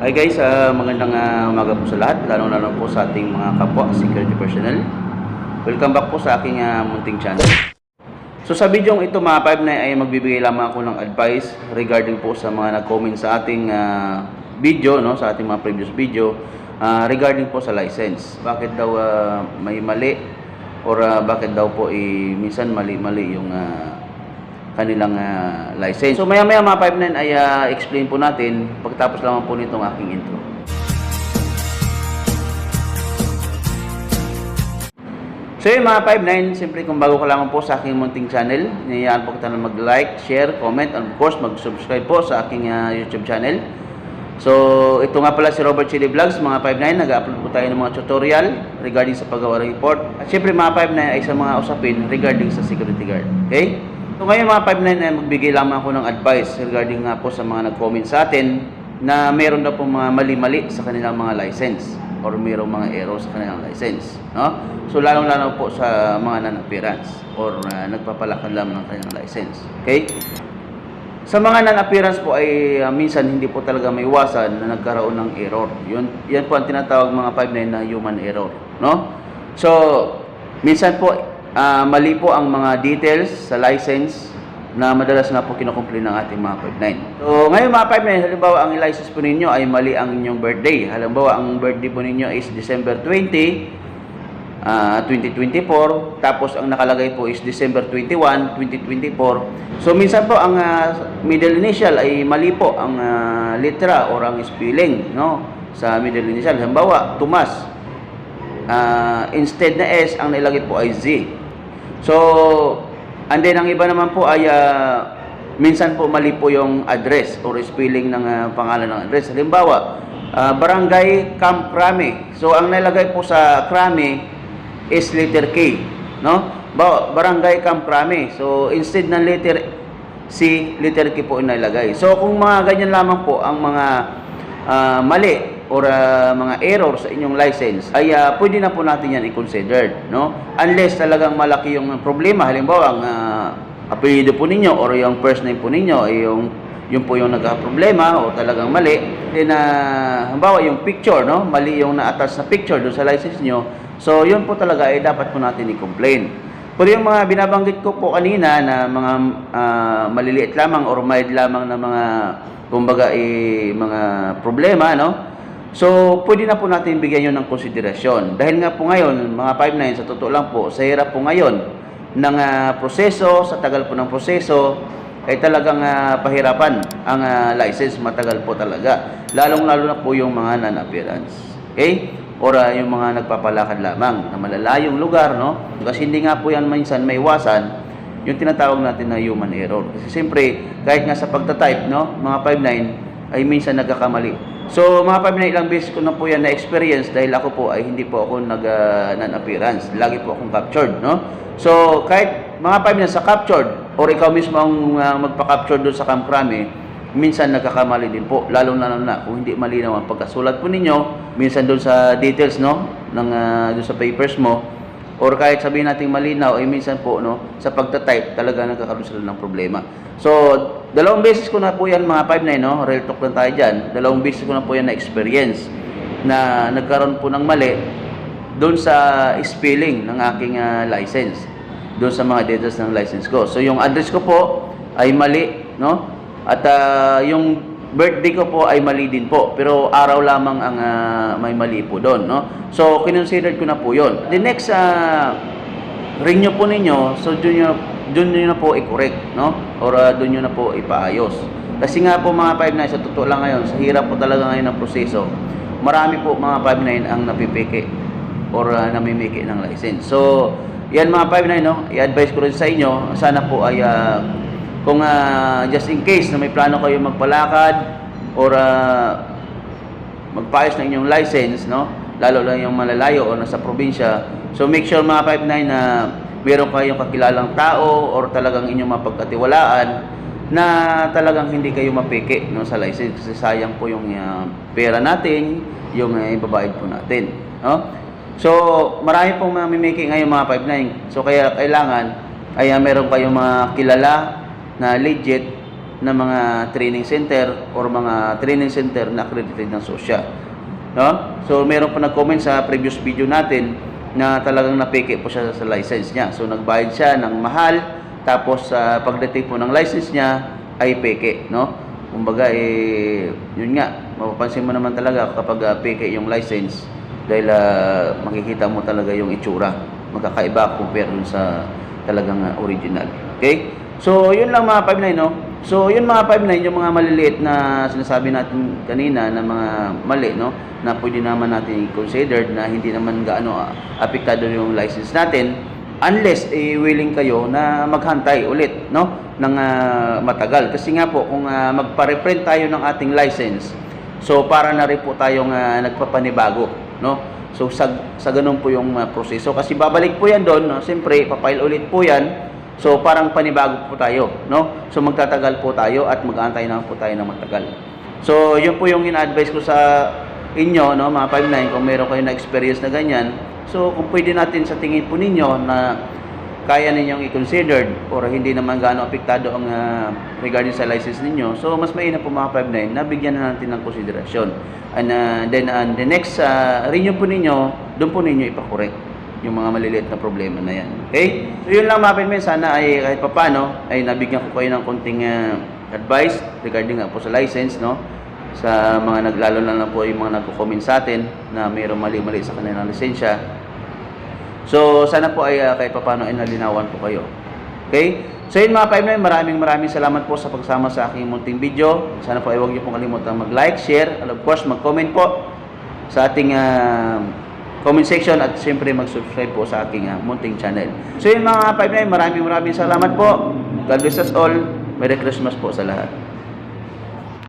Hi guys, ah, magandang ah, umaga po sa lahat, lalo-lalo po sa ating mga kapwa security personnel. Welcome back po sa aking ah, munting channel. So sa video ito mga 5 na ay magbibigay lamang ako ng advice regarding po sa mga nag-comment sa ating ah, video, no, sa ating mga previous video ah, regarding po sa license. Bakit daw ah, may mali or ah, bakit daw po eh, minsan mali-mali yung ah, kanilang ah, license. So maya maya mga 59 ay ah, explain po natin pagkatapos lamang po nitong aking intro. So yun mga 59, siyempre kung bago ka lamang po sa aking munting channel, niyayaan po kita na mag-like, share, comment, and of course mag-subscribe po sa aking ah, YouTube channel. So ito nga pala si Robert Chili Vlogs, mga 59, nag-upload po tayo ng mga tutorial regarding sa paggawa report. At siyempre mga 59 ay sa mga usapin regarding sa security guard. Okay? So ngayon mga 59 ay magbigay lamang ako ng advice regarding nga po sa mga nag-comment sa atin na meron daw po mga mali-mali sa kanilang mga license or mayroong mga error sa kanilang license. No? So lalong-lalo po sa mga non-appearance or uh, nagpapalakad lamang ng kanilang license. Okay? Sa mga non-appearance po ay uh, minsan hindi po talaga may iwasan na nagkaroon ng error. Yun, yan po ang tinatawag mga 59 na human error. No? So, minsan po ah, mali po ang mga details sa license na madalas nga po kinukomplain ng ating mga 59. So, ngayon mga 59, halimbawa ang license po ninyo ay mali ang inyong birthday. Halimbawa, ang birthday po ninyo is December 20, ah, 2024. Tapos, ang nakalagay po is December 21, 2024. So, minsan po ang ah, middle initial ay mali po ang ah, litra or ang spelling no? sa middle initial. Halimbawa, Tomas. Ah, instead na S, ang nilagay po ay Z. So, and then ang iba naman po ay ah, minsan po mali po yung address or spelling ng ah, pangalan ng address. Halimbawa, ah, Barangay Camp Crame. So, ang nilagay po sa Crame is letter K. No? Ba- Barangay Camp Crame. So, instead ng letter C, letter K po yung nilagay. So, kung mga ganyan lamang po ang mga ah, mali or ah, mga error sa inyong license ay ah, pwede na po natin yan i-consider no? Unless talagang malaki yung problema. Halimbawa ang uh, apelyido po ninyo or yung first name po ninyo ay yung yung po yung nagka-problema o talagang mali then uh, halimbawa yung picture no? Mali yung na-attach na picture doon sa license nyo. So yun po talaga ay dapat po natin i-complain. Pero yung mga binabanggit ko po kanina na mga ah, maliliit lamang or mild lamang na mga kumbaga eh, mga problema no So, pwede na po natin bigyan yun ng konsiderasyon. Dahil nga po ngayon, mga 5-9, sa totoo lang po, sa hirap po ngayon ng ah, proseso, sa tagal po ng proseso, ay talagang ah, pahirapan ang ah, license, matagal po talaga. Lalong-lalo na po yung mga non-appearance. Okay? Or ah, yung mga nagpapalakad lamang na malalayong lugar, no? Kasi hindi nga po yan minsan may iwasan yung tinatawag natin na human error. Kasi siyempre, kahit nga sa pagta-type, no, mga 5-9, ay minsan nagkakamali. So, mga 5 ilang beses ko na po yan na-experience dahil ako po ay hindi po ako nag, ah, non-appearance. Lagi po akong captured, no? So, kahit mga 5 na sa captured or ikaw mismo ang ah, magpa-capture doon sa Camp Crame, minsan nagkakamali din po, lalo na na kung hindi malinaw ang pagkasulat po ninyo, minsan doon sa details, no, ng ah, doon sa papers mo, or kahit sabihin nating malinaw, ay minsan po, no, sa pagta-type, talaga nagkakaroon sila ng problema. So, dalawang beses ko na po yan, mga 5 no, real talk lang tayo dyan, dalawang beses ko na po yan na experience na nagkaroon po ng mali doon sa spelling ng aking ah, license, doon sa mga details ng license ko. So, yung address ko po ay mali, no, at ah, yung birthday ko po ay mali din po, pero araw lamang ang ah, may mali po doon, no. So, kinonsider ko na po yon. The next ah, renew po ninyo, so doon nyo, doon nyo na po i-correct, no? Or uh, doon nyo na po ipaayos. Kasi nga po mga 5-9, sa totoo lang ngayon, sa hirap po talaga ngayon ng proseso, marami po mga 5-9 ang napipiki or uh, namimiki ng license. So, yan mga 5-9, no? I-advise ko rin sa inyo, sana po ay uh, kung uh, just in case na may plano kayo magpalakad or uh, magpaayos ng inyong license, no? Lalo lang yung malalayo o nasa probinsya. So make sure mga 59 na meron kayong kakilalang tao or talagang inyong mapagkatiwalaan na talagang hindi kayo mapeke no sa license kasi sayang po yung uh, pera natin, yung uh, ibabayad po natin, no? So, marami pong mamimiki ngayon mga 59. So, kaya kailangan ay uh, meron kayong mga kilala na legit na mga training center or mga training center na accredited ng SOSYA. No? So meron pa nag-comment sa previous video natin na talagang napeke po siya sa license niya. So nagbayad siya ng mahal tapos sa pagdating po ng license niya ay peke, no? Kumbaga eh yun nga, mapapansin mo naman talaga kapag ah, peke yung license dahil ah, makikita mo talaga yung itsura. Magkakaiba compare dun sa talagang ah, original. Okay? So, yun lang mga 5.9, no? So, yun mga 5.9, yung mga maliliit na sinasabi natin kanina na mga mali, no? Na pwede naman natin considered na hindi naman gaano ah, apektado yung license natin unless eh, willing kayo na maghantay ulit, no? Ng ah, matagal. Kasi nga po, kung ah, magpa-reprint tayo ng ating license, so para na rin po tayong ah, nagpapanibago, no? So sa, sa ganun po yung ah, proseso. Kasi babalik po yan doon, no? siyempre, papile ulit po yan. So parang panibago po tayo, no? So magtatagal po tayo at mag-aantay na po tayo ng matagal. So yun po yung ina-advise ko sa inyo, no, mga 59, kung meron kayo na experience na ganyan. So kung pwede natin sa tingin po ninyo na kaya ninyong i-considered or hindi naman gaano apektado ang ah, regarding sa license ninyo. So mas mainam po mga 59 na bigyan na natin ng konsiderasyon. And ah, then and the next uh, renew po ninyo, doon po ninyo ipakorek yung mga maliliit na problema na yan. Okay? So yun lang mga 59, sana ay kahit papano ay nabigyan ko kayo ng konting ah, advice regarding nga po sa license, no? Sa mga naglalo na lang po yung mga nagko-comment sa atin na mayroong mali-mali sa kanilang lisensya. So, sana po ay uh, kahit paano ay nalinawan po kayo. Okay? So, yun mga 59, maraming maraming salamat po sa pagsama sa aking munting video. Sana po ay huwag niyo pong kalimutan mag-like, share, and of course, mag-comment po sa ating ah, comment section at siyempre mag-subscribe po sa aking ah, munting channel. So, yun mga 59, maraming maraming salamat po. God bless us all. Merry Christmas po sa lahat.